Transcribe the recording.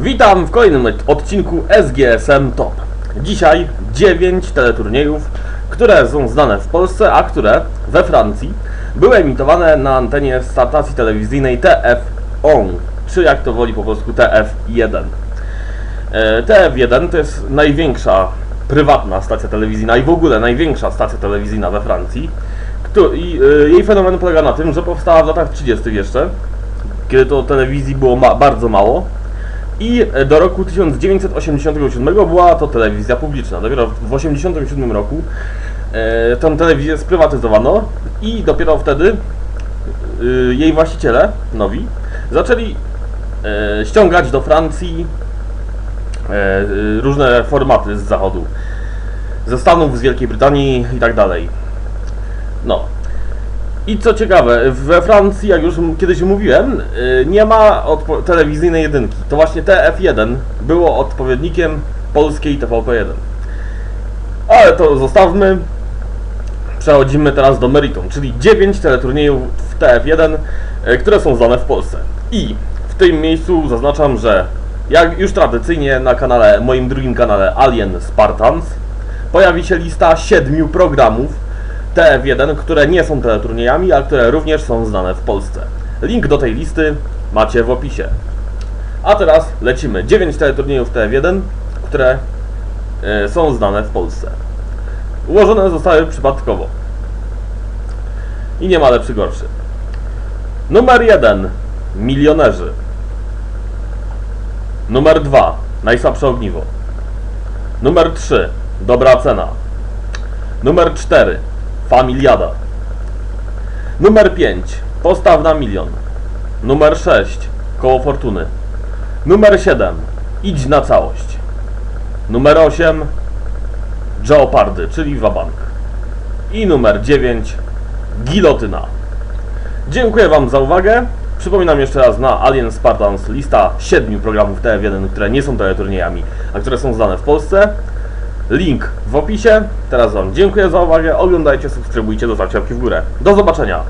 Witam w kolejnym odcinku SGSM Top. Dzisiaj 9 teleturniejów, które są znane w Polsce, a które we Francji były emitowane na antenie stacji telewizyjnej TF1, czy jak to woli po polsku TF1. E, TF1 to jest największa prywatna stacja telewizyjna i w ogóle największa stacja telewizyjna we Francji. E, jej fenomen polega na tym, że powstała w latach 30. jeszcze, kiedy to telewizji było ma bardzo mało. I e, do roku 1987 była to telewizja publiczna. Dopiero w 1987 roku e, tę telewizję sprywatyzowano i dopiero wtedy e, jej właściciele, nowi, zaczęli e, ściągać do Francji różne formaty z zachodu. Ze Stanów, z Wielkiej Brytanii i tak dalej. No. I co ciekawe, we Francji, jak już kiedyś mówiłem, y, nie ma telewizyjnej jedynki. To właśnie TF1 było odpowiednikiem polskiej TVP1. Ale to zostawmy. Przechodzimy teraz do meritum, czyli 9 teleturniejów w TF1, y, które są znane w Polsce. I w tym miejscu zaznaczam, że jak już tradycyjnie na kanale, moim drugim kanale Alien Spartans, pojawi się lista 7 programów TF1, które nie są teleturniejami, a które również są znane w Polsce. Link do tej listy macie w opisie. A teraz lecimy. 9 teleturniejów TF1, które e, są znane w Polsce. Ułożone zostały przypadkowo. I nie ma lepszy gorszy. Numer 1. Milionerzy. Numer 2. Najsłabsze ogniwo. Numer 3. Dobra cena. Numer 4. Familiada. Numer 5. Postaw na milion. Numer 6. Koło fortuny. Numer 7. Idź na całość. Numer 8. Geopardy, czyli wabank. I numer 9. Gilotyna. Dziękuję Wam za uwagę. Przypominam jeszcze raz na Alien Spartans lista 7 programów TF1, które nie są teleturniejami, a które są znane w Polsce. Link w opisie. Teraz Wam dziękuję za uwagę. Oglądajcie, subskrybujcie, zostawcie łapki w górę. Do zobaczenia.